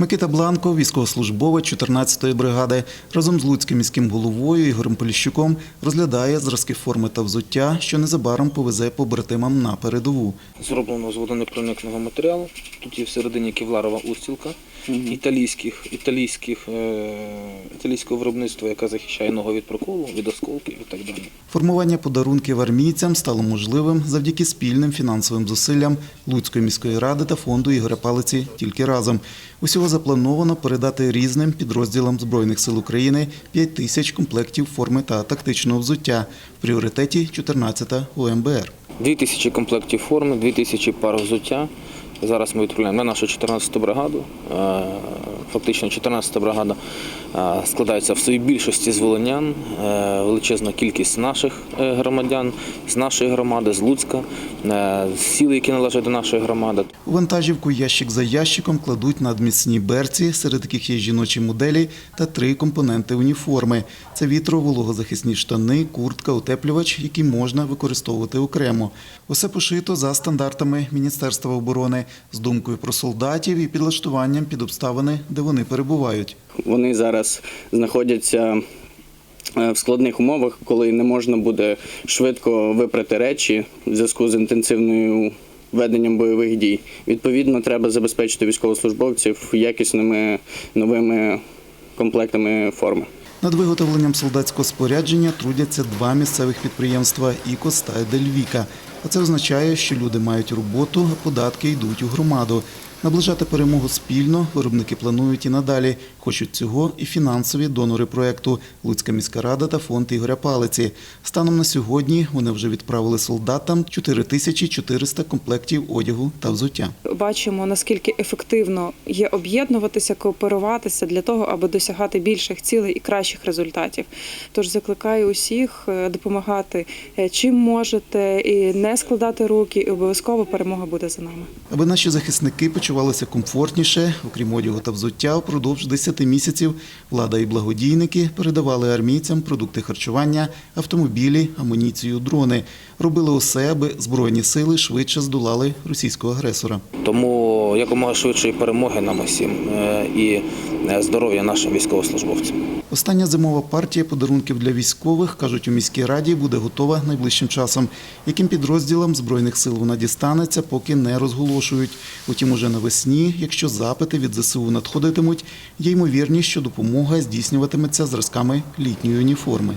Микита Бланко, військовослужбовець 14-ї бригади, разом з Луцьким міським головою Ігорем Поліщуком розглядає зразки форми та взуття, що незабаром повезе побратимам на передову. Зроблено з водонепроникного матеріалу. Тут є всередині кевларова устілка італійських, італійських, е, італійського виробництва, яка захищає ногу від проколу, від осколків і так далі. Формування подарунків армійцям стало можливим завдяки спільним фінансовим зусиллям Луцької міської ради та фонду Ігоря Палиці тільки разом. Усього заплановано передати різним підрозділам Збройних сил України 5 тисяч комплектів форми та тактичного взуття. В пріоритеті 14-та УМБР. Дві тисячі комплектів форми, дві тисячі пар взуття. Зараз ми відправляємо на нашу 14-ту бригаду. Фактично 14-та бригада е, складається в своїй більшості з волинян, е, величезна кількість наших е, громадян, з нашої громади, з Луцька, з сіл, які належать до нашої громади. Вантажівку ящик за ящиком кладуть надміцні берці, серед яких є жіночі моделі та три компоненти уніформи. Це вітро-вологозахисні штани, куртка, утеплювач, які можна використовувати окремо. Усе пошито за стандартами Міністерства оборони з думкою про солдатів і підлаштуванням під обставини, де вони перебувають. Вони зараз знаходяться е, в складних умовах, коли не можна буде швидко випрати речі в зв'язку з інтенсивною веденням бойових дій. Відповідно, треба забезпечити військовослужбовців якісними новими комплектами форми. Над виготовленням солдатського спорядження трудяться два місцевих підприємства «Ікос» та «Едельвіка». А це означає, що люди мають роботу, податки йдуть у громаду. Наближати перемогу спільно виробники планують і надалі. Хочуть цього і фінансові донори проекту Луцька міська рада та фонд Ігоря Палиці. Станом на сьогодні вони вже відправили солдатам 4400 комплектів одягу та взуття. бачимо наскільки ефективно є об'єднуватися, кооперуватися для того, аби досягати більших цілей і кращих результатів. Тож закликаю усіх е, допомагати е, чим можете, і не складати руки, і обов'язково перемога буде за нами. Аби наші захисники почувалися комфортніше, окрім одягу та взуття, впродовж 10 місяців влада і благодійники передавали армійцям продукти харчування, автомобілі, амуніцію, дрони. Робили усе, аби збройні сили швидше здолали російського агресора. Тому якомога швидшої перемоги нам усім е, і е, здоров'я нашим військовослужбовцям. Остання зимова партія подарунків для військових, кажуть у міській раді, буде готова найближчим часом. Яким підрозділам збройних сил вона дістанеться, поки не розголошують. Утім, уже навесні, якщо запити від ЗСУ надходитимуть, є ймовірність, що допомога здійснюватиметься зразками літньої уніформи.